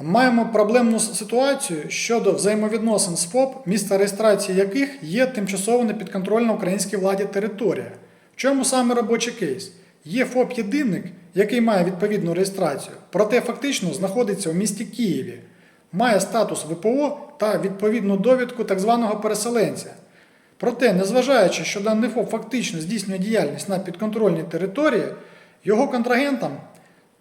Маємо проблемну ситуацію щодо взаємовідносин з ФОП, місце реєстрації яких є тимчасово непідконтрольна українській владі територія. В чому саме робочий кейс? Є ФОП-єдинник, який має відповідну реєстрацію, проте фактично знаходиться у місті Києві, має статус ВПО та відповідну довідку так званого переселенця. Проте, незважаючи, що даний ФОП фактично здійснює діяльність на підконтрольній території, його контрагентам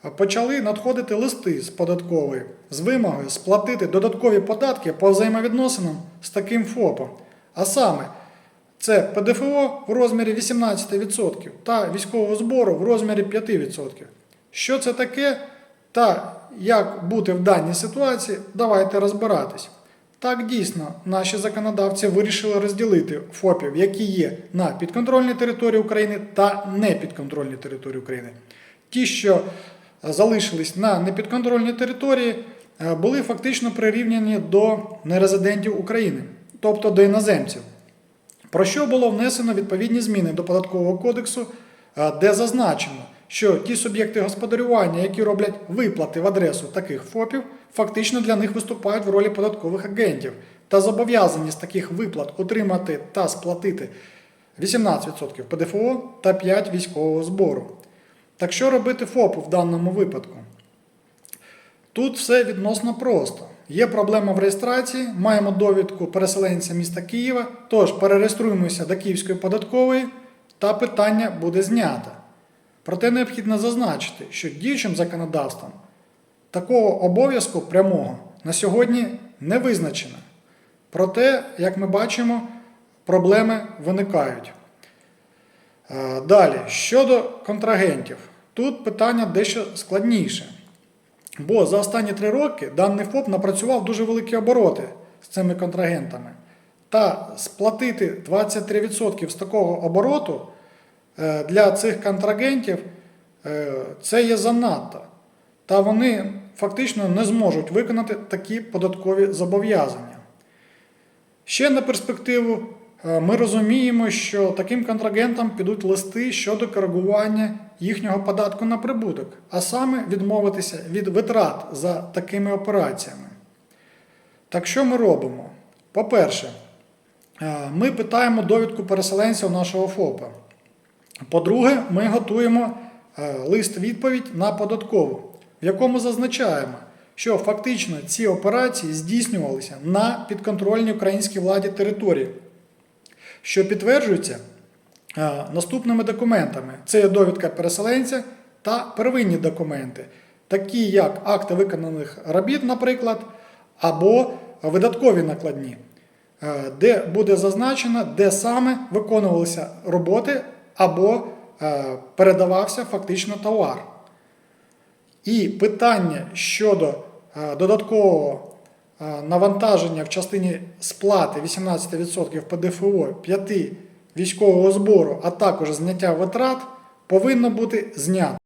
почали надходити листи з податкової з вимогою сплатити додаткові податки по взаємовідносинам з таким ФОПом. А саме, це ПДФО в розмірі 18% та військового збору в розмірі 5%. Що це таке та як бути в даній ситуації, давайте розбиратись. Так дійсно наші законодавці вирішили розділити ФОПів, які є на підконтрольній території України та непідконтрольній території України. Ті, що залишились на непідконтрольній території, е, були фактично прирівняні до нерезидентів України, тобто до іноземців. Про що було внесено відповідні зміни до податкового кодексу, е, де зазначено, що ті суб'єкти господарювання, які роблять виплати в адресу таких ФОПів, фактично для них виступають в ролі податкових агентів та зобов'язані з таких виплат отримати та сплатити 18% ПДФО та 5% військового збору. Так що робити ФОПу в даному випадку? Тут все відносно просто. Є проблема в реєстрації, маємо довідку переселенця міста Києва, тож перереєструємося до Київської податкової та питання буде знято. Проте необхідно зазначити, що діючим законодавством такого обов'язку прямого на сьогодні не визначено. Проте, як ми бачимо, проблеми виникають. Е, Далі, щодо контрагентів, тут питання дещо складніше. Бо за останні три роки даний ФОП напрацював дуже великі обороти з цими контрагентами. Та сплатити 23% з такого обороту е, для цих контрагентів е, це є занадто. Та вони фактично не зможуть виконати такі податкові зобов'язання. Ще на перспективу ми розуміємо, що таким контрагентам підуть листи щодо коригування їхнього податку на прибуток, а саме відмовитися від витрат за такими операціями. Так що ми робимо? По-перше, е, ми питаємо довідку переселенця у нашого ФОПа. По-друге, ми готуємо е, лист-відповідь на податкову, в якому зазначаємо, що фактично ці операції здійснювалися на підконтрольній українській владі території, що підтверджується е, наступними документами: це є довідка переселенця та первинні документи, такі як акти виконаних робіт, наприклад, або видаткові накладні, е, де буде зазначено, де саме виконувалися роботи або е, передавався фактично товар. І питання щодо додаткового навантаження в частині сплати 18% ПДФО, 5 військового збору, а також зняття витрат повинно бути знято.